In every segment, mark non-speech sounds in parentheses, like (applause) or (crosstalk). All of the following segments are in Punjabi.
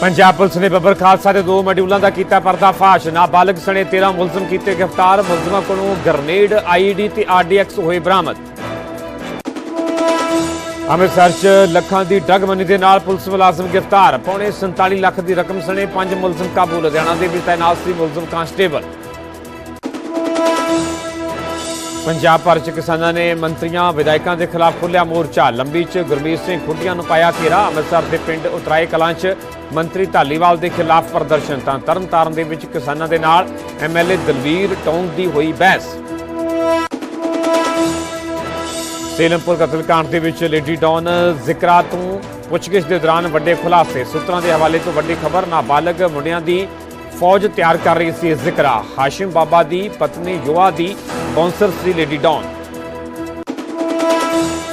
ਪੰਜਾਬ ਪੁਲਿਸ ਨੇ ਬੱਬਰ ਖਾਲਸਾ ਦੇ ਦੋ ਮੋਡਿਊਲਾਂ ਦਾ ਕੀਤਾ ਪਰਦਾਫਾਸ਼। ਨਾਬਾਲਗ ਸਣੇ 13 ਮੁਲਜ਼ਮ ਕੀਤੇ ਗ੍ਰਿਫਤਾਰ, ਮੁਲਜ਼ਮਾਂ ਕੋਲੋਂ ਗ੍ਰਨੇਡ, ਆਈਡੀ ਤੇ ਆਰਡੀਐਕਸ ਹੋਏ ਬਰਾਮਦ। ਅੰਮ੍ਰਿਤਸਰ 'ਚ ਲੱਖਾਂ ਦੀ ਡਰਗ ਮਨੀ ਦੇ ਨਾਲ ਪੁਲਿਸ ਮੁਲਾਜ਼ਮ ਗ੍ਰਿਫਤਾਰ। ਪੌਣੇ 47 ਲੱਖ ਦੀ ਰਕਮ ਸਣੇ ਪੰਜ ਮੁਲਜ਼ਮ ਕਾਬੂ। ਲੁਧਿਆਣਾ ਦੇ ਵਿੱਚ ਤਾਇਨਾਤ ਸੀ ਮੁਲਜ਼ਮ ਕਾਂਸਟੇਬਲ। ਪੰਜਾਬ ਭਰ ਚ ਕਿਸਾਨਾਂ ਨੇ ਮੰਤਰੀਆਂ, ਵਿਧਾਇਕਾਂ ਦੇ ਖਿਲਾਫ ਖੁੱਲਿਆ ਮੋਰਚਾ। ਲੰਬੀ ਚ ਗੁਰਮੀਤ ਸਿੰਘ ਖੁੱਡੀਆਂ ਨੂੰ ਪਾਇਆ ਘੇਰਾ। ਅੰਮ੍ਰਿਤਸਰ ਦੇ ਪਿੰਡ ਉਤਰਾਏ ਕਲਾਂ ਚ ਮੰਤਰੀ ਢਾਲੀਵਾਲ ਦੇ ਖਿਲਾਫ ਪ੍ਰਦਰਸ਼ਨ ਤਾਂ ਤਰਨਤਾਰਨ ਦੇ ਵਿੱਚ ਕਿਸਾਨਾਂ ਦੇ ਨਾਲ ਐਮਐਲਏ ਦਲਵੀਰ ਟੌਂਗ ਦੀ ਹੋਈ ਬਹਿਸ। ਸੇਲਮਪੁਰ ਕਤਲकांड ਦੇ ਵਿੱਚ ਲੇਡੀ ਡੌਨ ਜ਼ਿਕਰਾ ਤੋਂ ਪੁੱਛਗਿੱਛ ਦੇ ਦੌਰਾਨ ਵੱਡੇ ਖੁਲਾਸੇ। ਸੂਤਰਾਂ ਦੇ ਹਵਾਲੇ ਤੋਂ ਵੱਡੀ ਖਬਰ, ਨਾਬਾਲਗ ਮੁੰਡਿਆਂ ਦੀ ਫੌਜ ਤਿਆਰ ਕਰ ਰਹੀ ਸੀ ਜ਼ਿਕਰਾ ਹਾਸ਼ਿਮ ਬਾਬਾ ਦੀ ਪਤਨੀ ਯੋਆ ਦੀ ਬੌਂਸਰ ਸੀ ਲੇਡੀ ਡੌਨ।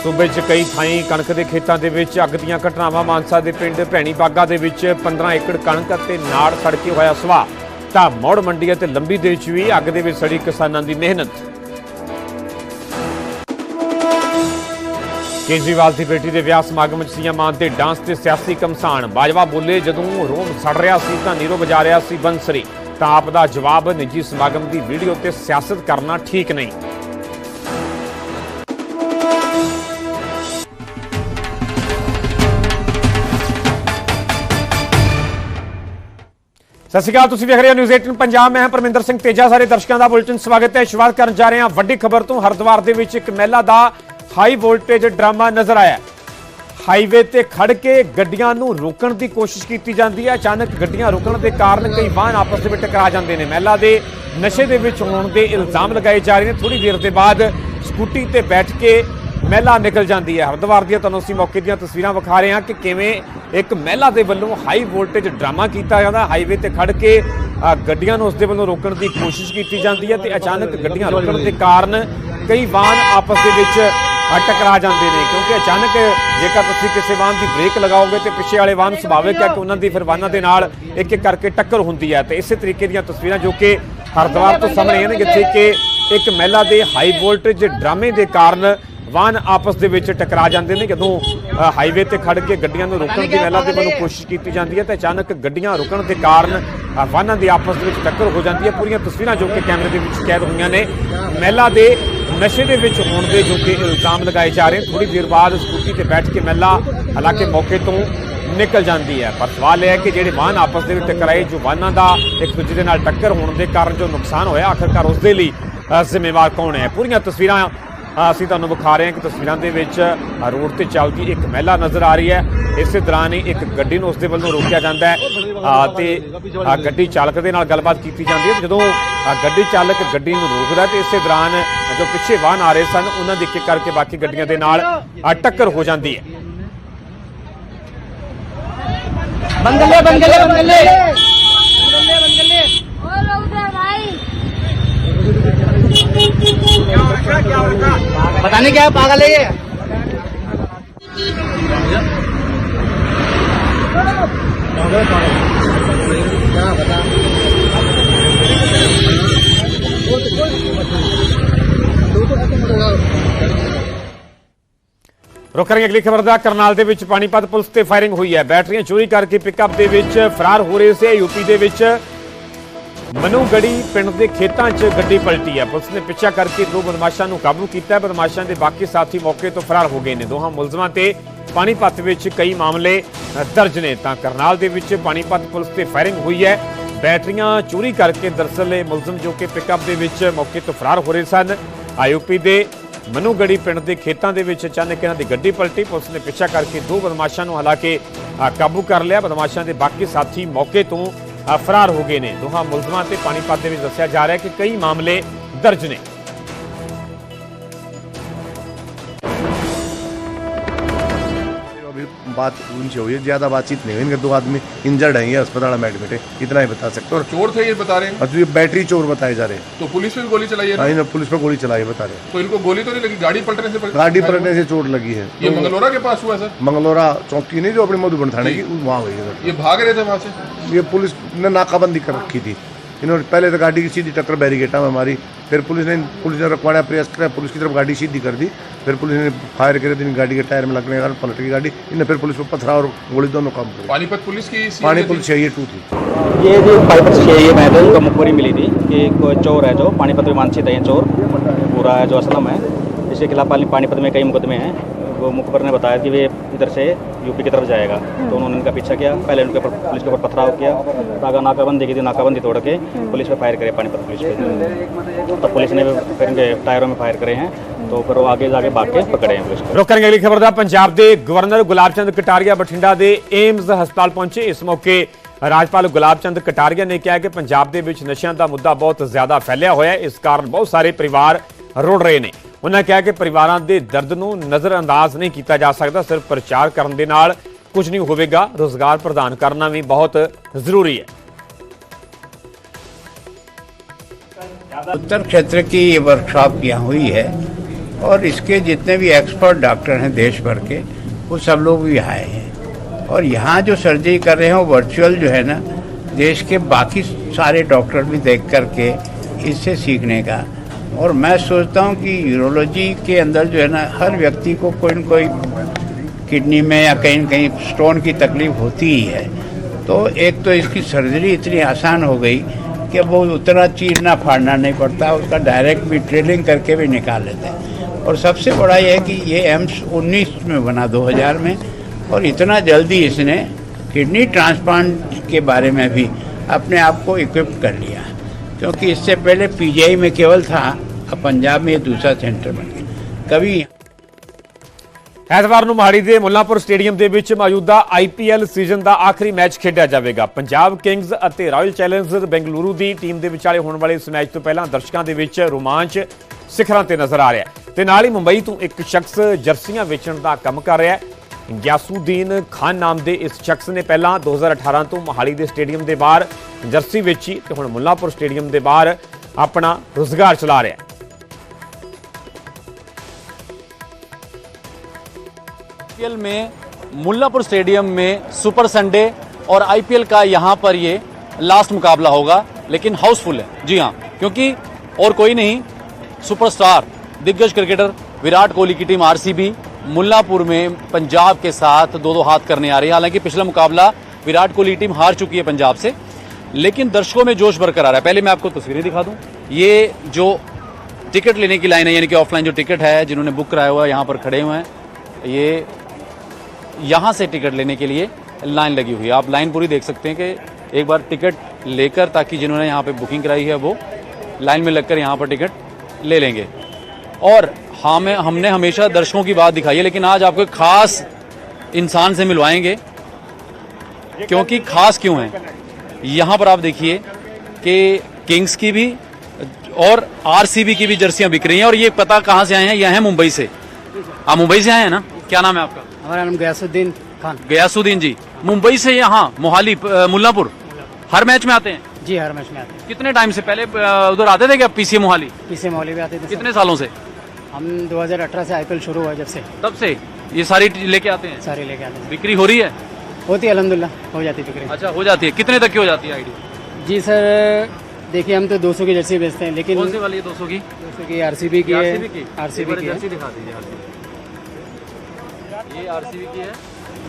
ਸੂਬੇ 'ਚ ਕਈ ਥਾਈਂ ਕਣਕ ਦੇ ਖੇਤਾਂ ਦੇ ਵਿੱਚ ਅੱਗ ਦੀਆਂ ਘਟਨਾਵਾਂ। ਮਾਨਸਾ ਦੇ ਪਿੰਡ ਭੈਣੀ ਬਾਗਾ ਦੇ ਵਿੱਚ 15 ਏਕੜ ਕਣਕ ਅਤੇ ਨਾੜ ਸੜ ਕੇ ਹੋਇਆ ਸਵਾ ਤਾਂ ਮੌੜ ਮੰਡੀ ਅਤੇ ਲੰਬੀ ਦੇ 'ਚ ਵੀ ਅੱਗ ਦੇ ਵਿੱਚ ਸੜੀ ਕਿਸਾਨਾਂ ਦੀ ਮਿਹਨਤ। ਕੇਜਰੀਵਾਲ ਦੀ ਬੇਟੀ ਦੇ ਵਿਆਹ ਸਮਾਗਮ 'ਚ ਸੀਐਮ ਮਾਨ ਤੇ ਡਾਂਸ ਤੇ ਸਿਆਸੀ ਕਮਸਾਨ ਬਾਜਵਾ ਬੋਲੇ, ਜਦੋਂ ਰੋਮ ਸੜ ਰਿਹਾ ਸੀ ਤਾਂ ਨੀਰੋ ਵਜਾ ਰਿਹਾ ਸੀ ਬੰਸਰੀ। ਤਾਂ ਆਪ ਦਾ ਜਵਾਬ ਨਿੱਜੀ ਸਮਾਗਮ ਦੀ ਵੀਡੀਓ ਤੇ ਸਿਆਸਤ ਕਰਨਾ ਠੀਕ ਨਹੀਂ। ਸਤਿ ਸ਼੍ਰੀ ਅਕਾਲ, ਤੁਸੀਂ ਵੇਖ ਰਹੇ ਹੋ ਨਿਊਜ਼ 18 ਪੰਜਾਬ। ਮੈਂ ਹਾਂ ਪਰਮਿੰਦਰ ਸਿੰਘ ਤੇਜਾ। ਸਾਰੇ ਦਰਸ਼ਕਾਂ ਦਾ ਬੁਲੇਟਿਨ ਸਵਾਗਤ ਹੈ। ਸ਼ੁਰੂਆਤ ਕਰਨ ਜਾ ਰਹੇ ਹਾਂ ਵੱਡੀ ਖਬਰ ਤੋਂ। ਹਰਿਦੁਆਰ ਦੇ ਵਿੱਚ ਇੱਕ ਮਹਿਲਾ ਦਾ ਹਾਈ ਵੋਲਟੇਜ ਡਰਾਮਾ ਨਜ਼ਰ ਆਇਆ। ਹਾਈਵੇ ਤੇ ਖੜ ਕੇ ਗੱਡੀਆਂ ਨੂੰ ਰੋਕਣ ਦੀ ਕੋਸ਼ਿਸ਼ ਕੀਤੀ ਜਾਂਦੀ ਹੈ। ਅਚਾਨਕ ਗੱਡੀਆਂ ਰੁਕਣ ਦੇ ਕਾਰਨ ਕਈ ਵਾਹਨ ਆਪਸ ਦੇ ਵਿੱਚ ਟਕਰਾ ਜਾਂਦੇ ਨੇ। ਮਹਿਲਾ ਦੇ ਨਸ਼ੇ ਦੇ ਵਿੱਚ ਹੋਣ ਦੇ ਇਲਜ਼ਾਮ ਲਗਾਏ ਜਾ ਰਹੇ ਨੇ। ਥੋੜੀ ਦੇਰ ਦੇ ਬਾਅਦ ਸਕੂਟੀ ਤੇ ਬੈਠ ਕੇ ਮਹਿਲਾ ਨਿਕਲ ਜਾਂਦੀ ਹੈ। ਹਰਿਦੁਆਰ ਦੀਆਂ ਤੁਹਾਨੂੰ ਅਸੀਂ ਮੌਕੇ ਦੀਆਂ ਤਸਵੀਰਾਂ ਵਿਖਾ ਰਹੇ ਹਾਂ ਕਿ ਕਿਵੇਂ ਇੱਕ ਮਹਿਲਾ ਦੇ ਵੱਲੋਂ ਹਾਈ ਵੋਲਟੇਜ ਡਰਾਮਾ ਕੀਤਾ ਜਾਂਦਾ। ਹਾਈਵੇ ਤੇ ਖੜ ਕੇ ਗੱਡੀਆਂ ਨੂੰ ਉਸ ਦੇ ਵੱਲੋਂ ਰੋਕਣ ਦੀ ਕੋਸ਼ਿਸ਼ ਕੀਤੀ ਜਾਂਦੀ ਹੈ ਤੇ ਅਚਾਨਕ ਗੱਡੀਆਂ ਰੁਕਣ ਦੇ ਕਾਰਨ ਕਈ ਵਾਹਨ ਆਪਸ ਦੇ ਵਿੱਚ ਟਕਰਾ ਜਾਂਦੇ ਨੇ, ਕਿਉਂਕਿ ਅਚਾਨਕ ਜੇਕਰ ਤੁਸੀਂ ਕਿਸੇ ਵਾਹਨ ਦੀ ਬ੍ਰੇਕ ਲਗਾਓਗੇ ਤੇ ਪਿੱਛੇ ਵਾਲੇ ਵਾਹਨ ਸੁਭਾਵਿਕ ਹੈ ਕਿ ਉਹਨਾਂ ਦੀ ਫਿਰ ਵਾਹਨਾਂ ਦੇ ਨਾਲ ਇੱਕ ਇੱਕ ਕਰਕੇ ਟੱਕਰ ਹੁੰਦੀ ਹੈ। ਤੇ ਇਸੇ ਤਰੀਕੇ ਦੀਆਂ ਤਸਵੀਰਾਂ ਜੋ ਕਿ ਹਰਿਦੁਆਰ ਤੋਂ ਸਾਹਮਣੇ ਆਈਆਂ ਨੇ, ਜਿੱਥੇ ਕਿ ਇੱਕ ਮਹਿਲਾ ਦੇ ਹਾਈ ਵੋਲਟੇਜ ਡਰਾਮੇ ਦੇ ਕਾਰਨ ਵਾਹਨ ਆਪਸ ਦੇ ਵਿੱਚ ਟਕਰਾ ਜਾਂਦੇ ਨੇ। ਜਦੋਂ ਹਾਈਵੇ ਤੇ ਖੜ ਕੇ ਗੱਡੀਆਂ ਨੂੰ ਰੋਕਣ ਦੀ ਮਹਿਲਾ ਦੇ ਵੱਲੋਂ ਕੋਸ਼ਿਸ਼ ਕੀਤੀ ਜਾਂਦੀ ਹੈ ਤੇ ਅਚਾਨਕ ਗੱਡੀਆਂ ਰੁਕਣ ਦੇ ਕਾਰਨ ਵਾਹਨਾਂ ਦੀ ਆਪਸ ਦੇ ਵਿੱਚ ਟੱਕਰ ਹੋ ਜਾਂਦੀ ਹੈ। ਪੂਰੀਆਂ ਤਸਵੀਰਾਂ ਜੋ ਕਿ ਕੈਮਰੇ ਦੇ ਵਿੱਚ ਕੈਦ ਹੋਈਆਂ ਨੇ। ਮਹਿਲਾ ਦੇ ਨਸ਼ੇ ਦੇ ਵਿੱਚ ਹੋਣ ਦੇ ਜੋ ਕਿ ਇਲਜ਼ਾਮ ਲਗਾਏ ਜਾ ਰਹੇ ਥੋੜੀ ਦੇਰ ਬਾਅਦ ਸਕੂਟੀ ਤੇ ਬੈਠ ਕੇ ਮਹਿਲਾ, ਹਾਲਾਂਕਿ ਮੌਕੇ ਤੋਂ ਨਿਕਲ ਜਾਂਦੀ ਹੈ। ਪਰ ਸਵਾਲ ਇਹ ਹੈ ਕਿ ਜਿਹੜੇ ਵਾਹਨ ਆਪਸ ਦੇ ਵਿੱਚ ਟਕਰਾਏ, ਜੋ ਵਾਹਨਾਂ ਦਾ ਇੱਕ ਦੂਜੇ ਦੇ ਨਾਲ ਟੱਕਰ ਹੋਣ ਦੇ ਕਾਰਨ ਜੋ ਨੁਕਸਾਨ ਹੋਇਆ, ਆਖਰਕਾਰ ਉਸ ਦੇ ਲਈ ਜ਼ਿੰਮੇਵਾਰ ਕੌਣ ਹੈ? ਪੂਰੀਆਂ ਤਸਵੀਰਾਂ ਅਸੀਂ ਤੁਹਾਨੂੰ ਵਿਖਾ ਰਹੇ ਹਾਂ ਕਿ ਤਸਵੀਰਾਂ ਦੇ ਵਿੱਚ ਰੋਡ ਤੇ ਚੱਲਦੀ ਇੱਕ ਮਹਿਲਾ ਨਜ਼ਰ ਆ ਰਹੀ ਹੈ। ਇਸੇ ਦੌਰਾਨ ਹੀ ਇੱਕ ਗੱਡੀ ਨੂੰ ਉਸ ਵੱਲੋਂ ਰੋਕਿਆ ਜਾਂਦਾ ਹੈ। ਤੇ ਗੱਡੀ ਚਾਲਕ ਦੇ ਨਾਲ ਗੱਲਬਾਤ ਕੀਤੀ ਜਾਂਦੀ ਹੈ। ਜਦੋਂ ਗੱਡੀ ਚਾਲਕ ਗੱਡੀ ਨੂੰ ਰੋਕਦਾ ਤੇ ਇਸੇ ਦੌਰਾਨ ਜੋ ਪਿੱਛੇ ਵਾਹਨ ਆ ਰਹੇ ਸਨ, ਉਹਨਾਂ ਦੀ ਇੱਕ ਕਰਕੇ ਬਾਕੀ ਗੱਡੀਆਂ ਦੇ ਨਾਲ ਟੱਕਰ ਹੋ ਜਾਂਦੀ ਹੈ। ਬੰਦਲੇ ਬੰਦਲੇ ਬੰਦਲੇ पता नहीं क्या पागल है ये ਰੁਕ ਕਰਾਂਗੇ ਅਗਲੀ ਖਬਰ ਦਾ ਕਰਨਾਲ ਦੇ ਵਿੱਚ ਪਾਣੀਪਤ ਪੁਲਿਸ ਤੇ ਫਾਇਰਿੰਗ ਹੋਈ ਹੈ ਬੈਟਰੀਆਂ ਚੋਰੀ ਕਰਕੇ ਪਿਕਅਪ ਦੇ ਵਿੱਚ ਫਰਾਰ ਹੋ ਰਹੇ ਸੀ ਯੂਪੀ ਦੇ ਵਿੱਚ ਮਨੂਗੜੀ ਪਿੰਡ ਦੇ ਖੇਤਾਂ 'ਚ ਗੱਡੀ ਪਲਟੀ ਹੈ ਪੁਲਿਸ ਨੇ ਪਿੱਛਾ ਕਰਕੇ ਦੋ ਬਦਮਾਸ਼ਾਂ ਨੂੰ ਕਾਬੂ ਕੀਤਾ। ਹੈ ਬਦਮਾਸ਼ਾਂ ਦੇ ਬਾਕੀ ਸਾਥੀ ਮੌਕੇ ਤੋਂ ਫਰਾਰ ਹੋ ਗਏ ਨੇ। ਦੋਹਾਂ ਮੁਲਜ਼ਮਾਂ ਤੇ ਪਾਣੀਪਤ ਵਿੱਚ ਕਈ ਮਾਮਲੇ ਦਰਜ ਨੇ। ਤਾਂ ਕਰਨਾਲ ਦੇ ਵਿੱਚ ਪਾਣੀਪਤ ਪੁਲਿਸ ਤੇ ਫਾਇਰਿੰਗ ਹੋਈ ਹੈ। ਬੈਟਰੀਆਂ ਚੋਰੀ ਕਰਕੇ ਦਰਅਸਲ ਇਹ ਮੁਲਜ਼ਮ ਜੋ ਕਿ ਪਿਕਅਪ ਦੇ ਵਿੱਚ ਮੌਕੇ ਤੋਂ ਫਰਾਰ ਹੋ ਰਹੇ ਸਨ ਆਯੂਪੀ ਦੇ ਮਨੂਗੜੀ ਪਿੰਡ ਦੇ ਖੇਤਾਂ ਦੇ ਵਿੱਚ ਅਚਾਨਕ ਇਹਨਾਂ ਦੀ ਗੱਡੀ ਪਲਟੀ। ਪੁਲਿਸ ਨੇ ਪਿੱਛਾ ਕਰਕੇ ਦੋ ਬਦਮਾਸ਼ਾਂ ਨੂੰ ਹਾਲਾਂਕਿ ਕਾਬੂ ਕਰ ਲਿਆ। ਬਦਮਾਸ਼ਾਂ ਦੇ ਬਾਕੀ ਸਾਥੀ ਮੌਕੇ ਤੋਂ ਫਰਾਰ ਹੋ ਗਏ ਨੇ। ਦੋਹਾਂ ਮੁਲਜ਼ਮਾਂ ਤੇ ਪਾਣੀਪਤ ਦੇ ਵਿੱਚ ਦੱਸਿਆ ਜਾ ਰਿਹਾ ਹੈ ਕਿ ਕਈ ਮਾਮਲੇ ਦਰਜ ਨੇ। बात उनसे हुई है। ज़्यादा बातचीत नहीं हुई। इनके दो आदमी इंजर्ड हैं ये अस्पताल में एडमिट है। इतना ही बता सकते और चोर थे ये बता रहे हैं? जो ये बैटरी चोर बताए जा रहे हैं। तो पुलिस ने गोली चलाई है ना? हाँ, पुलिस पर गोली चलाई बता रहे हैं। तो इनको गोली तो नहीं लगी? गाड़ी पलटने से गाड़ी पलटने से चोट लगी है। ये मंगलोरा के पास हुआ सर? मंगलौरा चौकी नहीं जो अपने मधुबन थाने की वहाँ हुई है ये भाग रहे थे वहाँ से? ये पुलिस ने नाकाबंदी कर रखी थी। इन्होंने पहले तो गाड़ी की सीधी टक्कर बैरिकेटा में मारी फिर पुलिस ने पुलिस ने रखवाड़ा प्रयास किया पुलिस की तरफ गाड़ी सीधी कर दी फिर पुलिस ने फायर करे इन गाड़ी के टायर में लगने के कारण पलट गई गाड़ी इन्हें फिर पुलिस को पथरा और गोली दोनों काम करे पानीपत पुलिस की CID पानी थी? पुलिस चाहिए टू थी ये जो पानीपत से ये मैं तो उनको मुखबरी मिली थी कि कोई चोर है जो पानीपत में मानसित है ये चोर पूरा है जो असलम है इसके खिलाफ पानी- पानीपत में कई मुकदमे हैं वो मुखबर ने बताया कि वे इधर से यूपी की तरफ जाएगा तो उन्होंने इनका पीछा किया पहले उनके ऊपर पुलिस के ऊपर पथराव किया आगे नाकाबंदी की थी नाकाबंदी तोड़ के पुलिस पे फायर करे पानीपत पुलिस पे तो पुलिस ने फिर इनके टायरों में फायर करे हैं तो फिर वो आगे जाके भाग के पकड़े हैं पुलिस को ਰੁਕ ਕਰਾਂਗੇ ਅਗਲੀ ਖਬਰ ਦਾ ਪੰਜਾਬ ਦੇ ਗਵਰਨਰ ਗੁਲਾਬ ਚੰਦ ਕਟਾਰੀਆ ਬਠਿੰਡਾ ਦੇ ਏਮਜ਼ ਹਸਪਤਾਲ ਪਹੁੰਚੇ ਇਸ ਮੌਕੇ ਰਾਜਪਾਲ ਗੁਲਾਬ ਚੰਦ ਕਟਾਰੀਆ ਨੇ ਕਿਹਾ ਕਿ ਪੰਜਾਬ ਦੇ ਵਿੱਚ ਨਸ਼ਿਆਂ ਦਾ ਮੁੱਦਾ ਬਹੁਤ ਜ਼ਿਆਦਾ ਫੈਲਿਆ ਹੋਇਆ ਹੈ ਇਸ ਕਾਰਨ ਬਹੁਤ ਸਾਰੇ ਪਰਿਵਾਰ ਰੁੜ ਰਹੇ ਨੇ ਉਹਨਾਂ ਕਿਹਾ ਕਿ ਪਰਿਵਾਰਾਂ ਦੇ ਦਰਦ ਨੂੰ ਨਜ਼ਰਅੰਦਾਜ਼ ਨਹੀਂ ਕੀਤਾ ਜਾ ਸਕਦਾ ਸਿਰਫ ਪ੍ਰਚਾਰ ਕਰਨ ਦੇ ਨਾਲ ਕੁਝ ਨਹੀਂ ਹੋਵੇਗਾ ਰੋਜ਼ਗਾਰ ਪ੍ਰਦਾਨ ਕਰਨਾ ਵੀ ਬਹੁਤ ਜ਼ਰੂਰੀ ਹੈ उत्तर क्षेत्र की ये वर्कशॉप यहाँ हुई है और इसके जितने भी एक्सपर्ट डॉक्टर हैं देश भर के वो सब लोग भी आए हैं और यहाँ जो सर्जरी कर रहे हैं वो वर्चुअल जो है ना देश के बाकी सारे डॉक्टर भी देख करके इससे सीखने का और मैं सोचता हूँ कि यूरोलॉजी के अंदर जो है ना, हर व्यक्ति को कोई न कोई किडनी में या कहीं कहीं स्टोन की तकलीफ़ होती ही है। तो एक तो इसकी सर्जरी इतनी आसान हो गई कि वो उतना चीरना फाड़ना नहीं पड़ता, उसका डायरेक्ट भी ड्रिलिंग करके भी निकाल लेते हैं। और सबसे बड़ा यह है कि ये एम्स 19 में बना 2000 में, और इतना जल्दी इसने किडनी ट्रांसप्लांट के बारे में भी अपने आप को इक्विप कर लिया। क्योंकि इससे पहले पीजीआई में केवल था अब पंजाब में ये दूसरा सेंटर बन गया कभी ਐਤਵਾਰ ਨੂੰ ਮਹਾਲੀ ਦੇ ਮੁੱਲਾਂਪੁਰ ਸਟੇਡੀਅਮ ਦੇ ਵਿੱਚ ਮੌਜੂਦਾ ਆਈਪੀਐਲ ਸੀਜ਼ਨ ਦਾ ਆਖਰੀ ਮੈਚ ਖੇਡਿਆ ਜਾਵੇਗਾ ਪੰਜਾਬ ਕਿੰਗਜ਼ ਅਤੇ ਰਾਇਲ ਚੈਲੰਜਰਸ ਬੈਂਗਲੁਰੂ ਦੀ ਟੀਮ ਦੇ ਵਿਚਾਲੇ ਹੋਣ ਵਾਲੇ ਇਸ ਮੈਚ ਤੋਂ ਪਹਿਲਾਂ ਦਰਸ਼ਕਾਂ ਦੇ ਵਿੱਚ ਰੋਮਾਂਚ ਸਿਖਰਾਂ ਤੇ ਨਜ਼ਰ ਆ ਰਿਹਾ ਹੈ ਤੇ ਨਾਲ ਹੀ ਮੁੰਬਈ ਤੋਂ ਇੱਕ ਸ਼ਖਸ ਜਰਸੀਆਂ ਵੇਚਣ ਦਾ ਕੰਮ ਕਰ ਰਿਹਾ ਹੈ ਗਿਆਸੂਦੀਨ ਖਾਨ ਨਾਮ ਦੇ ਇਸ ਸ਼ਖਸ ਨੇ ਪਹਿਲਾਂ 2018 ਤੋਂ ਮੋਹਾਲੀ ਦੇ ਸਟੇਡੀਅਮ ਦੇ ਬਾਹਰ ਜਰਸੀ ਵੇਚੀ ਤੇ ਹੁਣ ਮੁੱਲਾਂਪੁਰ ਸਟੇਡੀਅਮ ਦੇ ਬਾਹਰ ਆਪਣਾ ਰੁਜ਼ਗਾਰ ਚਲਾ ਰਿਹਾ ਹੈ आईपीएल में मुल्लापुर स्टेडियम में सुपर संडे और आईपीएल का यहाँ पर ये लास्ट मुकाबला होगा लेकिन हाउसफुल है जी हाँ क्योंकि और कोई नहीं सुपरस्टार दिग्गज क्रिकेटर विराट कोहली की टीम आरसीबी मुल्लापुर में पंजाब के साथ दो दो हाथ करने आ रही है। हालाँकि पिछला मुकाबला विराट कोहली टीम हार चुकी है पंजाब से, लेकिन दर्शकों में जोश बरकरार है। पहले मैं आपको तस्वीरें दिखा दूँ। ये जो टिकट लेने की लाइन है, यानी कि ऑफलाइन जो टिकट है, जिन्होंने बुक कराया हुआ है, यहाँ पर खड़े हुए हैं, ये यहाँ से टिकट लेने के लिए लाइन लगी हुई है। आप लाइन पूरी देख सकते हैं कि एक बार टिकट लेकर, ताकि जिन्होंने यहाँ पर बुकिंग कराई है, वो लाइन में लगकर यहाँ पर टिकट ले लेंगे। और हमें हमने हमेशा दर्शकों की बात दिखाई है लेकिन आज आपको खास इंसान से मिलवाएँगे। क्योंकि खास क्यों है? यहाँ पर आप देखिए कि किंग्स की भी और आरसीबी की भी जर्सियाँ बिक रही हैं और ये पता कहाँ से आए हैं? यह है मुंबई से। आप मुंबई से आए हैं ना? क्या नाम है आपका? हमारा नाम गयासुद्दीन खान। गयासुद्दीन जी। मुंबई से यहाँ मोहाली मुल्लापुर। हर मैच में आते हैं? जी हर मैच में आते हैं। कितने टाइम से? पहले उधर आते थे क्या पीसीए मोहाली? पीछे मोहाली भी आते थे कितने सालों से? हम 2018 से आईपीएल शुरू हुआ जब से। तब से? ये सारी लेके आते हैं? सारे लेके आते हैं। बिक्री हो रही है? होती है अलहमदिल्ला हो जाती है बिक्री। अच्छा हो जाती है। कितने तक की हो जाती है आईडी? जी सर देखिए हम तो 200 की जर्सी बेचते हैं लेकिन कौन सी वाली है 200 की? 200 की आरसीबी की है। आरसीबी की? आरसीबी की जर्सी दिखा दीजिए ये आरसीबी की है?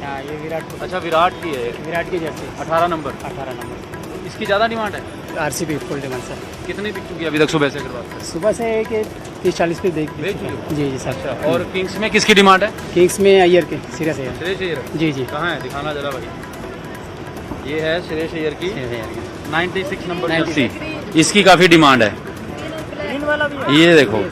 हाँ ये विराट अच्छा विराट की है। विराट की जर्सी। 18 नंबर। 18 नंबर। इसकी ज़्यादा डिमांड है? आरसीबी फुल डिमांड सर कितनी बिक चुकी है अभी तक सुबह से सुबह से कि तीस चालीस पे देख हो? जी जी सर। अच्छा और किंग्स में किसकी डिमांड है? किंग्स में अय्यर के सीरियस अय्यर श्रेयस अय्यर जी जी। कहाँ है? दिखाना जरा भाई। ये है श्रेयस अय्यर की के। 96 नंबर इसकी काफ़ी डिमांड है। ये देखो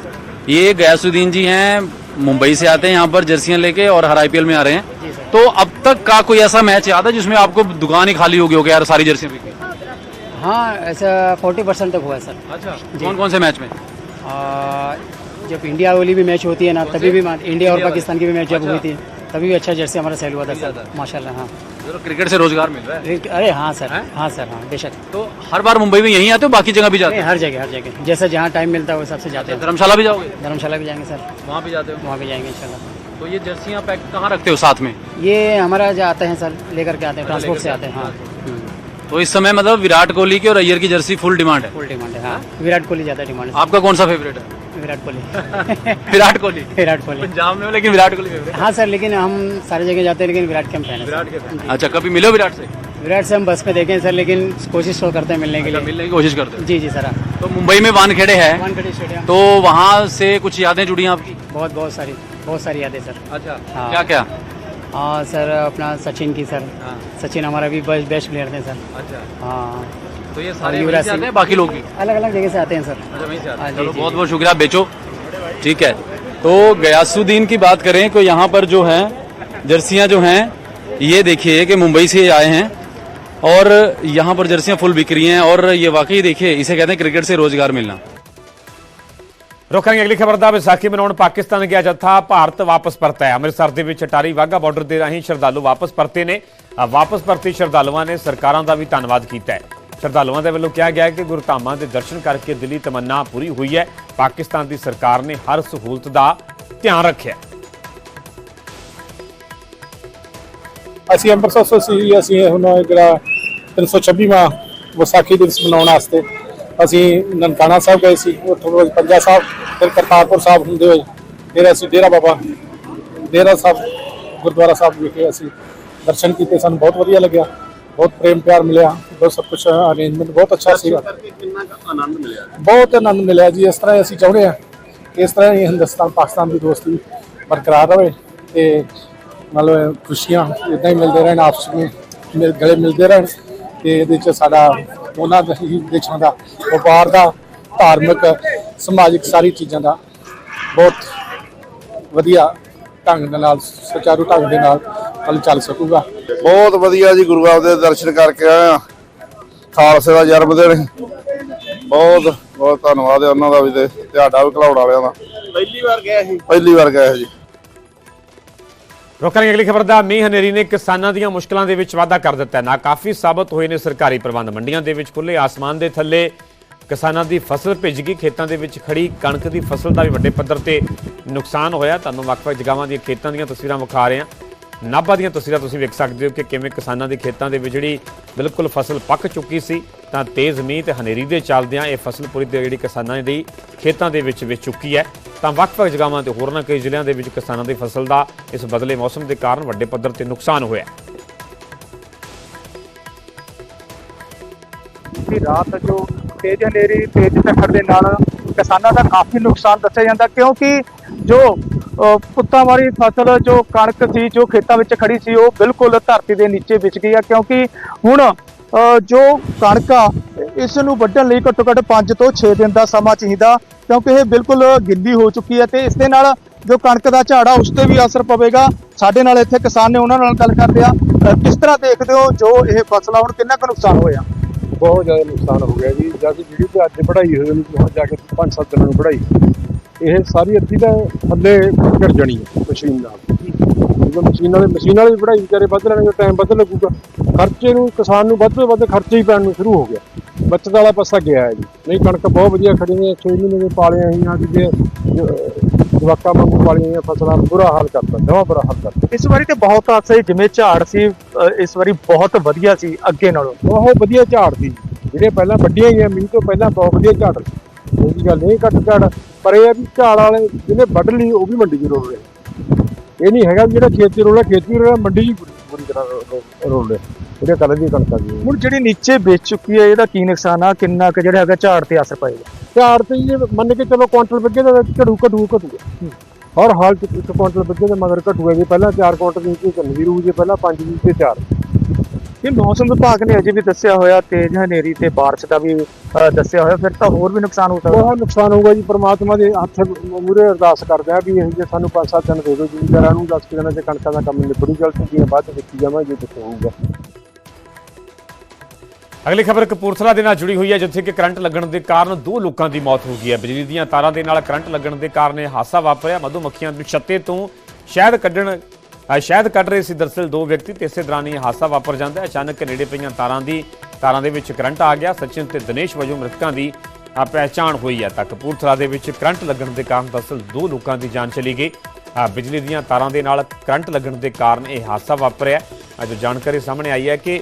ये गयासुद्दीन जी हैं मुंबई से आते हैं यहाँ पर जर्सियाँ लेके और हर आईपीएल में आ रहे हैं। तो अब तक का कोई ऐसा मैच याद है जिसमें आपको दुकान ही खाली होगी हो गया यार सारी जर्सियाँ बिक गई? हाँ ऐसा फोर्टी परसेंट तक हुआ है सर। अच्छा कौन कौन से मैच में? आ, जब इंडिया वाली भी मैच होती है ना तभी भी इंडिया और पाकिस्तान की भी मैच जब हुई थी तभी भी अच्छा जर्सी हमारा सेल हुआ था सर। माशाल्लाह हाँ। क्रिकेट से रोज़गार मिल रहा है। अरे हाँ सर हाँ? सर हाँ बेशक। तो हर बार मुंबई में यहीं आते हो बाकी जगह भी जाते हैं? हर जगह हर जगह। जैसा जहाँ टाइम मिलता है वो सबसे जाते हैं। धर्मशाला भी जाओगे? धर्मशाला भी जाएँगे सर। वहाँ भी जाते हो? वहाँ भी जाएँगे इंशाल्लाह। तो ये जर्सियाँ पैक कहाँ रखते हो साथ में? ये हमारा जो आते हैं सर लेकर के आते हैं ट्रांसपोर्ट से आते हैं। हाँ। तो इस समय मतलब विराट कोहली की और अय्यर की जर्सी फुल डिमांड है। फुल डिमांड है हाँ। विराट कोहली ज़्यादा डिमांड है। आपका कौन सा फेवरेट है? विराट कोहली। (laughs) विराट कोहली। विराट कोहली। पंजाब में लेकिन विराट कोहली फेवरेट हाँ? सर लेकिन हम सारी जगह जाते हैं लेकिन विराट के हम फ़ैन हैं विराट के fan। अच्छा कभी मिलो विराट से? विराट से हम बस में देखें सर लेकिन कोशिश तो करते हैं मिलने के अच्छा, लिए। मिलने की कोशिश करते हैं। जी जी सर तो मुंबई में वानखेड़े है। वानखेड़े तो वहाँ से कुछ यादें जुड़ी आपकी? बहुत बहुत सारी बहुत सारी यादें सर। अच्छा हाँ। क्या क्या हाँ सर अपना सचिन की सर। हाँ। सचिन हमारा भी बेस्ट प्लेयर थे सर। अच्छा। हाँ। तो ये सारे युवराज से आते सिंह। हैं बाकी लोग भी अलग अलग जगह से आते हैं सर। अच्छा वहीं से आते हाँ, चलो बहुत बहुत शुक्रिया बेचो। ठीक है। तो गयासुद्दीन की बात करें तो यहाँ पर जो है जर्सियाँ जो हैं ये देखिए कि मुंबई से आए हैं और यहाँ पर जर्सियाँ फुल बिक रही हैं और ये वाकई देखिए इसे कहते हैं क्रिकेट से रोज़गार मिलना। ਰੁਕਾਂਗੇ ਅਗਲੀ ਖਬਰ ਦਾ ਵਿਸਾਖੀ ਮਨਾਉਣ ਪਾਕਿਸਤਾਨ ਗਿਆ ਜੱਥਾ ਭਾਰਤ ਵਾਪਸ ਪਰਤਿਆ। ਹੈ। ਅੰਮ੍ਰਿਤਸਰ ਦੇ ਵਿੱਚ ਅਟਾਰੀ ਵਾਹਗਾ ਬਾਰਡਰ ਦੇ ਰਾਹੀਂ ਸ਼ਰਧਾਲੂ ਵਾਪਸ ਪਰਤੇ ਨੇ। ਵਾਪਸ ਪਰਤੇ ਸ਼ਰਧਾਲੂਆਂ ਨੇ ਸਰਕਾਰਾਂ ਦਾ ਵੀ ਧੰਨਵਾਦ ਕੀਤਾ ਹੈ। ਸ਼ਰਧਾਲੂਆਂ ਦੇ ਵੱਲੋਂ ਕਿਹਾ ਗਿਆ ਹੈ ਕਿ ਗੁਰਧਾਮਾਂ ਦੇ ਦਰਸ਼ਨ ਕਰਕੇ ਦਿਲੀ ਤਮੰਨਾ ਪੂਰੀ ਹੋਈ ਹੈ। ਪਾਕਿਸਤਾਨ ਦੀ ਸਰਕਾਰ ਨੇ ਹਰ ਸਹੂਲਤ ਦਾ ਧਿਆਨ ਰੱਖਿਆ। ਅਸੀਂ ਅੰਮ੍ਰਿਤਸਰ ਤੋਂ ਸੀ, ਅਸੀਂ ਹੁਣ ਜਿਹੜਾ 326ਵਾਂ ਵਿਸਾਖੀ ਦਿਵਸ ਮਨਾਉਣ ਵਾਸਤੇ ਅਸੀਂ ਨਨਕਾਣਾ ਸਾਹਿਬ ਗਏ ਸੀ ਉੱਥੋਂ ਪੰਜਾ ਸਾਹਿਬ ਫਿਰ ਕਰਤਾਰਪੁਰ ਸਾਹਿਬ ਹੁੰਦੇ ਹੋਏ ਫਿਰ ਅਸੀਂ ਡੇਰਾ ਬਾਬਾ ਡੇਰਾ ਸਾਹਿਬ ਗੁਰਦੁਆਰਾ ਸਾਹਿਬ ਵਿਖੇ ਅਸੀਂ ਦਰਸ਼ਨ ਕੀਤੇ ਸਾਨੂੰ ਬਹੁਤ ਵਧੀਆ ਲੱਗਿਆ ਬਹੁਤ ਪ੍ਰੇਮ ਪਿਆਰ ਮਿਲਿਆ ਬਹੁਤ ਸਭ ਕੁਝ ਅਰੇਂਜਮੈਂਟ ਬਹੁਤ ਅੱਛਾ ਸੀਗਾ। ਬਹੁਤ ਆਨੰਦ ਮਿਲਿਆ ਜੀ ਇਸ ਤਰ੍ਹਾਂ ਅਸੀਂ ਚਾਹੁੰਦੇ ਕਿ ਇਸ ਤਰ੍ਹਾਂ ਹੀ ਹਿੰਦੁਸਤਾਨ ਪਾਕਿਸਤਾਨ ਦੀ ਦੋਸਤੀ ਬਰਕਰਾਰ ਰਹੇ ਤੇ ਮਤਲਬ ਖੁਸ਼ੀਆਂ ਇਦਾਂ ਹੀ ਮਿਲਦੇ ਰਹਿਣ ਆਪਸ ਵਿੱਚ ਮਿਲ ਗਲੇ ਮਿਲਦੇ ਰਹਿਣ ਤੇ ਇਹਦੇ ਚ ਸਾਡਾ ਉਹਨਾਂ ਦੇ ਹੀ ਦੇਸ਼ਾਂ ਦਾ ਵਪਾਰ ਦਾ ਧਾਰਮਿਕ ਸਮਾਜਿਕ ਸਾਰੀ ਚੀਜ਼ਾਂ ਦਾ ਬਹੁਤ ਵਧੀਆ ਢੰਗ ਦੇ ਨਾਲ ਸੁਚਾਰੂ ਢੰਗ ਦੇ ਨਾਲ ਹਲ ਚੱਲ ਸਕੂਗਾ। ਬਹੁਤ ਵਧੀਆ ਜੀ ਗੁਰੂ ਸਾਹਿਬ ਦੇ ਦਰਸ਼ਨ ਕਰਕੇ ਆਏ ਆ। ਖਾਲਸੇ ਦਾ ਜਨਮ ਦਿਨ ਬਹੁਤ ਬਹੁਤ ਧੰਨਵਾਦ ਹੈ ਉਹਨਾਂ ਦਾ ਵੀ ਤੇ ਤੁਹਾਡਾ ਵੀ ਘਲੌੜ ਵਾਲਿਆਂ ਦਾ। ਪਹਿਲੀ ਵਾਰ ਗਿਆ ਸੀ। ਪਹਿਲੀ ਵਾਰ ਗਿਆ ਜੀ। ਰੁਕਾਂਗੇ ਅਗਲੀ ਖਬਰ ਦਾ, ਮੀਂਹ ਹਨੇਰੀ ਨੇ ਕਿਸਾਨਾਂ ਦੀਆਂ ਮੁਸ਼ਕਲਾਂ ਦੇ ਵਿੱਚ ਵਾਧਾ ਕਰ ਦਿੱਤਾ ਹੈ। ਨਾ ਕਾਫੀ ਸਾਬਤ ਹੋਏ ਨੇ ਸਰਕਾਰੀ ਪ੍ਰਬੰਧ। ਮੰਡੀਆਂ ਦੇ ਵਿੱਚ ਖੁੱਲੇ ਆਸਮਾਨ ਦੇ ਥੱਲੇ ਕਿਸਾਨਾਂ ਦੀ ਫਸਲ ਭਿੱਜ ਗਈ। ਖੇਤਾਂ ਦੇ ਵਿੱਚ ਖੜੀ ਕਣਕ ਦੀ ਫਸਲ ਦਾ ਵੀ ਵੱਡੇ ਪੱਧਰ ਤੇ ਨੁਕਸਾਨ ਹੋਇਆ। ਤੁਹਾਨੂੰ ਵੱਖ-ਵੱਖ ਜਗ੍ਹਾਵਾਂ ਦੀਆਂ ਖੇਤਾਂ ਦੀਆਂ ਤਸਵੀਰਾਂ ਵਿਖਾ ਰਹੇ ਹਾਂ। ਨਾਭਾ ਦੀਆਂ ਤਸਵੀਰਾਂ ਤੁਸੀਂ ਵੇਖ ਸਕਦੇ ਹੋ ਕਿ ਕਿਵੇਂ ਕਿਸਾਨਾਂ ਦੇ ਖੇਤਾਂ ਦੇ ਵਿੱਚ ਜਿਹੜੀ ਬਿਲਕੁਲ ਫਸਲ ਪੱਕ ਚੁੱਕੀ ਸੀ, ਤਾਂ ਤੇਜ਼ ਮੀਂਹ ਤੇ ਹਨੇਰੀ ਦੇ ਚੱਲਦਿਆਂ ਇਹ ਫਸਲ ਪੂਰੀ ਜਿਹੜੀ ਕਿਸਾਨਾਂ ਦੀ ਖੇਤਾਂ ਦੇ ਵਿੱਚ ਵਿੱਚ ਚੁੱਕੀ ਹੈ ਤਾਂ ਵੱਖ-ਵੱਖ ਜਗ੍ਹਾਵਾਂ ਤੇ ਹੋਰਨਾਂ ਕਈ ਜ਼ਿਲ੍ਹਿਆਂ ਦੇ ਵਿੱਚ ਕਿਸਾਨਾਂ ਦੀ ਫਸਲ ਦਾ ਇਸ ਬਦਲੇ ਮੌਸਮ ਦੇ ਕਾਰਨ ਵੱਡੇ ਪੱਧਰ ਤੇ ਨੁਕਸਾਨ ਹੋਇਆ ਹੈ। ਕਿ ਰਾਤ ਜੋ ਤੇਜ਼ ਹਨੇਰੀ, ਤੇਜ਼ ਝੱਖੜ ਦੇ ਨਾਲ ਕਿਸਾਨਾਂ ਦਾ ਕਾਫੀ ਨੁਕਸਾਨ ਦੱਸਿਆ ਜਾਂਦਾ, ਕਿਉਂਕਿ ਜੋ ਪੁੱਤਾਂ ਵਾਲੀ ਫਸਲ ਜੋ ਕਣਕ ਸੀ, ਜੋ ਖੇਤਾਂ ਵਿੱਚ ਖੜੀ ਸੀ, ਉਹ ਬਿਲਕੁਲ ਧਰਤੀ ਦੇ ਨੀਚੇ ਵਿਚ ਗਈ ਆ, ਕਿਉਂਕਿ ਹੁਣ ਜੋ ਕਣਕ ਆ, ਇਸ ਨੂੰ ਵੱਢਣ ਲਈ ਘੱਟੋ ਘੱਟ 5 ਤੋਂ 6 ਦਿਨ ਦਾ ਸਮਾਂ ਚਾਹੀਦਾ, ਕਿਉਂਕਿ ਇਹ ਬਿਲਕੁਲ ਗਿੱਲੀ ਹੋ ਚੁੱਕੀ ਹੈ ਤੇ ਇਸ ਦੇ ਨਾਲ ਜੋ ਕਣਕ ਦਾ ਝਾੜਾ, ਉਸ ਤੇ ਵੀ ਅਸਰ ਪਵੇਗਾ। ਸਾਡੇ ਨਾਲ ਇੱਥੇ ਕਿਸਾਨ ਨੇ ਉਹਨਾਂ ਨਾਲ ਗੱਲ ਕਰਦੇ ਆ। ਕਿਸ ਤਰ੍ਹਾਂ ਦੇਖਦੇ ਹੋ ਜੋ ਇਹ ਫਸਲ ਆ ਹੁਣ ਕਿੰਨਾ ਕੁ ਨੁਕਸਾਨ ਹੋਇਆ? ਬਹੁਤ ਜ਼ਿਆਦਾ ਨੁਕਸਾਨ ਹੋ ਗਿਆ ਜੀ। ਜਦ ਜਿਹੜੀ ਅੱਜ ਪੜਾਈ ਹੋਈ ਉਹਨੂੰ ਜਾ ਕੇ 5-7 ਦਿਨਾਂ ਨੂੰ ਪੜਾਈ ਇਹ ਸਾਰੀ ਅੱਧੀ ਤਾਂ ਥੱਲੇ ਘੜ ਜਾਣੀ ਹੈ ਮਸ਼ੀਨ ਨਾਲ। ਜਦੋਂ ਮਸ਼ੀਨ ਵਾਲੇ ਮਸ਼ੀਨ ਵਾਲੇ ਪੜਾਈ ਵਿਚਾਰੇ ਵੱਧ ਲੈਣਗੇ ਟਾਈਮ ਵੱਧ ਲੱਗੂਗਾ। ਖਰਚੇ ਨੂੰ ਕਿਸਾਨ ਨੂੰ ਵੱਧ ਤੋਂ ਵੱਧ ਖਰਚੇ ਹੀ ਪੈਣ ਨੂੰ ਸ਼ੁਰੂ ਹੋ ਗਿਆ। ਬੱਚਤ ਵਾਲਾ ਪਾਸਾ ਗਿਆ ਹੈ ਜੀ। ਨਹੀਂ ਕਣਕ ਬਹੁਤ ਵਧੀਆ ਖੜੀ ਨੇ 6 ਮਹੀਨੇ ਦੇ ਪਾਲੀਆਂ ਹੋਈਆਂ ਜਿਹਦੇ ਜਵਾਕਾਂ ਵਾਂਗੂ ਹੋਈਆਂ ਫਸਲਾਂ ਬੁਰਾ ਹਾਲ ਕਰਤਾ ਜਮਾ ਬੁਰਾ ਹਾਲ ਕਰਤਾ। ਇਸ ਵਾਰੀ ਤੇ ਬਹੁਤ ਹਾਸੇ ਜਿਵੇਂ ਝਾੜ ਸੀ ਇਸ ਵਾਰੀ ਬਹੁਤ ਵਧੀਆ ਸੀ ਅੱਗੇ ਨਾਲੋਂ। ਬਹੁਤ ਵਧੀਆ ਝਾੜ ਸੀ। ਜਿਹੜੇ ਪਹਿਲਾਂ ਵੱਡੀਆਂ ਗਈਆਂ ਮੀਂਹ ਤੋਂ ਪਹਿਲਾਂ ਬਹੁਤ ਵਧੀਆ ਝਾੜ ਸੀ। ਉਹਦੀ ਗੱਲ ਨਹੀਂ ਘੱਟ ਝਾੜ ਪਰ ਇਹ ਆ ਵੀ ਝਾੜ ਵਾਲੇ ਜਿਹਨੇ ਵੱਢ ਲਈ ਉਹ ਵੀ ਮੰਡੀ 'ਚ ਰੋਲ ਰਹੇ। ਇਹ ਨਹੀਂ ਹੈਗਾ ਵੀ ਜਿਹੜਾ ਖੇਤ 'ਚ ਰੋਲਿਆ ਖੇਤ ਰੋਲਿਆ ਮੰਡੀ 'ਚ ਪੂਰੀ- ਪੂਰੀ ਤਰ੍ਹਾਂ ਰੋ- ਰੋ- ਰੋਲ ਰਿਹਾ। ਜਿਹੜੇ ਕਲਰ ਦੀ ਕਣਕਾਂ ਦੀ ਹੁਣ ਜਿਹੜੀ ਨੀਚੇ ਵੇਚ ਚੁੱਕੀ ਹੈ ਇਹਦਾ ਕੀ ਨੁਕਸਾਨ ਆ? ਕਿੰਨਾ ਕੁ ਜਿਹੜਾ ਹੈਗਾ ਝਾੜ ਤੇ ਅਸਰ ਪਏਗਾ? ਝਾੜ ਤੇ ਜੇ ਮੰਨ ਕੇ ਚਲੋ ਕੁਆਂਟਲ ਵਿੱਗੇ ਦਾ ਘੜੂ ਘਟੂ ਘਟੂਗਾ। ਹਰ ਹਾਲ 'ਚ ਇੱਕ ਕੁਆਂਟਲ ਵਿੱਗੇ ਦੇ ਮਗਰ ਘਟੂਗਾ ਜੀ। ਪਹਿਲਾਂ 4 ਕੁਆਂਟਲ ਦੀ ਚੱਲਦੀ ਰਹੂ ਜੇ ਪਹਿਲਾਂ 5 ਦੀ ਤੇ 4 ਇਹ ਮੌਸਮ ਵਿਭਾਗ ਨੇ ਅਜੇ ਵੀ ਦੱਸਿਆ ਹੋਇਆ ਤੇਜ਼ ਹਨੇਰੀ ਤੇ ਬਾਰਿਸ਼ ਦਾ ਵੀ ਅ, ਦੱਸਿਆ ਹੋਇਆ ਫਿਰ ਤਾਂ ਹੋਰ ਵੀ ਨੁਕਸਾਨ ਹੋ ਸਕਦਾ। ਬਹੁਤ ਨੁਕਸਾਨ ਹੋਊਗਾ ਜੀ ਪ੍ਰਮਾਤਮਾ ਦੇ ਹੱਥ ਮੂਰੇ ਅਰਦਾਸ ਕਰਦੇ ਆ ਵੀ ਇਹ ਜੇ ਸਾਨੂੰ 5-7 ਦਿਨ ਦੇ ਦਿਓ ਜ਼ਿਮੀਂਦਾਰਾਂ ਨੂੰ 10 ਦਿਨਾਂ 'ਚ ਕਣਕਾਂ ਦਾ ਕੰਮ ਨਿਬੜੀ ਜਲ ਚੁੱਕੀ ਹੈ ਬਾਅਦ ਵਿੱਚ ਦੇਖੀ ਜਾਵਾਂਗੇ ਜੇ ਕੁਛ ਹੋਊਗਾ। ਅਗਲੀ ਖਬਰ ਕਪੂਰਥਲਾ ਦੇ ਨਾਲ ਜੁੜੀ ਹੋਈ ਹੈ ਜਿੱਥੇ ਕਿ ਕਰੰਟ ਲੱਗਣ ਦੇ ਕਾਰਨ ਦੋ ਲੋਕਾਂ ਦੀ ਮੌਤ ਹੋ ਗਈ ਹੈ। ਬਿਜਲੀ ਦੀਆਂ ਤਾਰਾਂ ਦੇ ਨਾਲ ਕਰੰਟ ਲੱਗਣ ਦੇ ਕਾਰਨ ਇਹ ਹਾਦਸਾ ਵਾਪਰਿਆ। ਮਧੂ ਮੱਖੀਆਂ ਦੇ ਛੱਤੇ ਤੋਂ ਸ਼ਹਿਦ ਕੱਢਣ ਅ, ਸ਼ਹਿਦ ਕੱਢ ਰਹੇ ਸੀ ਦਰਸਲ ਦੋ ਵਿਅਕਤੀ ਤੇ ਇਸੇ ਦੌਰਾਨ ਇਹ ਹਾਦਸਾ ਵਾਪਰ ਜਾਂਦਾ ਹੈ। ਅਚਾਨਕ ਨੇੜੇ ਪਈਆਂ ਤਾਰਾਂ ਦੀ ਤਾਰਾਂ ਦੇ ਵਿੱਚ ਕਰੰਟ ਆ ਗਿਆ। ਸਚਿਨ ਤੇ ਦਿਨੇਸ਼ ਵਜੋਂ ਮ੍ਰਿਤਕਾਂ ਦੀ ਪਹਿਚਾਣ ਹੋਈ ਹੈ ਤਾਂ ਕਪੂਰਥਲਾ ਦੇ ਵਿੱਚ ਕਰੰਟ ਲੱਗਣ ਦੇ ਕਾਰਨ ਦਰਸਲ ਦੋ ਲੋਕਾਂ ਦੀ ਜਾਨ ਚਲੀ ਗਈ। ਬਿਜਲੀ ਦੀਆਂ ਤਾਰਾਂ ਦੇ ਨਾਲ ਕਰੰਟ ਲੱਗਣ ਦੇ ਕਾਰਨ ਇਹ ਹਾਦਸਾ ਵਾਪਰਿਆ ਅੱਜ ਜਾਣਕਾਰੀ ਸਾਹਮਣੇ ਆਈ ਹੈ ਕਿ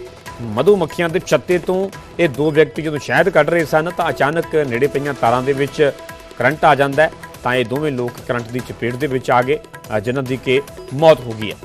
ਮਧੂ ਮੱਖੀਆਂ ਦੇ ਛੱਤੇ ਤੋਂ ਇਹ ਦੋ ਵਿਅਕਤੀ ਜਦੋਂ ਸ਼ਹਿਦ ਕੱਢ ਰਹੇ ਸਨ ਤਾਂ ਅਚਾਨਕ ਨੇੜੇ ਪਈਆਂ ਤਾਰਾਂ ਦੇ ਵਿੱਚ ਕਰੰਟ ਆ ਜਾਂਦਾ ਹੈ। ਤਾਂ ਇਹ ਦੋਵੇਂ ਲੋਕ ਕਰੰਟ ਦੀ ਚਪੇਟ ਦੇ ਵਿੱਚ ਆ ਗਏ ਜਿਨ੍ਹਾਂ ਦੀ ਕਿ ਮੌਤ ਹੋ ਗਈ ਹੈ।